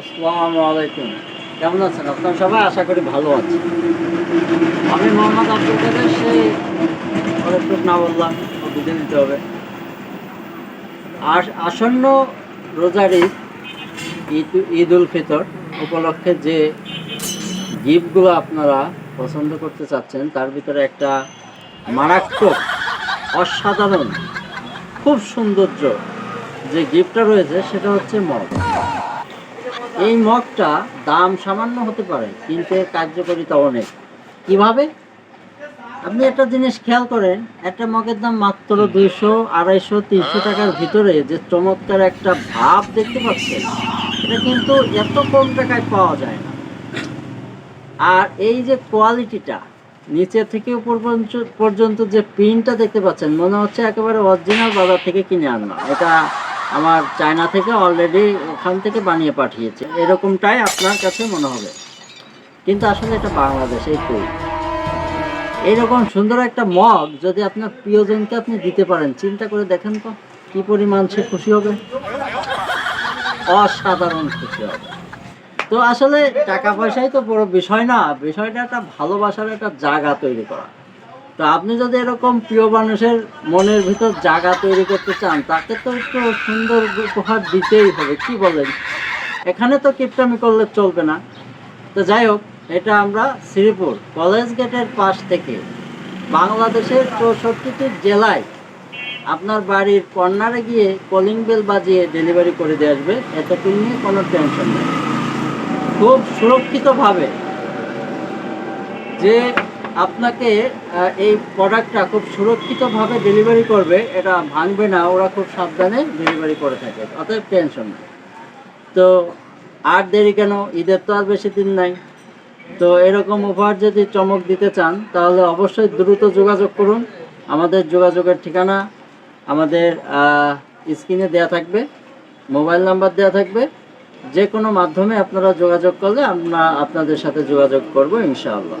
আসসালামু আলাইকুম। কেমন আছেন? আপনার সবাই আশা করি ভালো আছেন। আমি মোহাম্মদ আব্দুল কাদের, সেই হরেকটুক না বললাম বুঝে নিতে হবে। আসন্ন রোজার ঈদ ঈদ উল ফিতর উপলক্ষে যে গিফটগুলো আপনারা পছন্দ করতে চাচ্ছেন, তার ভিতরে একটা মারাত্মক, অসাধারণ, খুব সৌন্দর্য যে গিফটটা রয়েছে, সেটা হচ্ছে মগ। এই মগটা দাম সামান্য হতে পারে, কিন্তু এর কার্যকারিতা অনেক। কীভাবে? আপনি একটা জিনিস খেয়াল করেন, একটা মগের দাম মাত্র দুইশো, আড়াইশো, তিনশো টাকার ভিতরে যে চমৎকার একটা ভাব দেখতে পাচ্ছেন, এটা কিন্তু এত কম টাকায় পাওয়া যায় না। আর এই যে কোয়ালিটিটা, নিচে থেকে উপর পর্যন্ত- যে প্রিন্টটা দেখতে পাচ্ছেন, মনে হচ্ছে একেবারে অরিজিনাল বাজার থেকে কিনে আনা। এটা আমার চায়না থেকে অলরেডি ওখান থেকে বানিয়ে পাঠিয়েছে। এরকমটাই আপনার কাছে মনে হবে। কিন্তু আসলে এটা বাংলাদেশ, এই তৈরি এইরকম সুন্দর একটা মগ যদি আপনার প্রিয়জনকে আপনি দিতে পারেন, চিন্তা করে দেখেন তো, কি পরিমাণ সে খুশি হবে। অসাধারণ খুশি হবে। তো আসলে টাকা পয়সাই তো বড় বিষয় না, বিষয়টা একটা ভালোবাসার একটা জায়গা তৈরি করা। তো আপনি যদি এরকম প্রিয় মানুষের মনের ভিতর জায়গা তৈরি করতে চান, তাকে তো একটু সুন্দর উপহার দিতেই হবে, কি বলেন? এখানে তো কিপটামি করলে চলবে না। তো যাই হোক, এটা আমরা শ্রীপুর কলেজ গেটের পাশ থেকে বাংলাদেশের চৌষট্টিটি জেলায় আপনার বাড়ির কর্নারে গিয়ে কলিং বেল বাজিয়ে ডেলিভারি করে দিয়ে আসবে, এতটুকু নিয়ে কোনো টেনশন নেই। খুব সুরক্ষিতভাবে যে আপনাকে এই প্রোডাক্টটা খুব সুরক্ষিতভাবে ডেলিভারি করবে, এটা ভাঙবে না, ওরা খুব সাবধানে ডেলিভারি করে থাকে, অতএব টেনশন নেই। তো আর দেরি কেন? ঈদের তো আর বেশি দিন নাই। তো এরকম উপহার যদি চমক দিতে চান, তাহলে অবশ্যই দ্রুত যোগাযোগ করুন। আমাদের যোগাযোগের ঠিকানা আমাদের স্ক্রিনে দেয়া থাকবে, মোবাইল নাম্বার দেয়া থাকবে। যে কোনো মাধ্যমে আপনারা যোগাযোগ করলে আমরা আপনাদের সাথে যোগাযোগ করব, ইনশাআল্লাহ।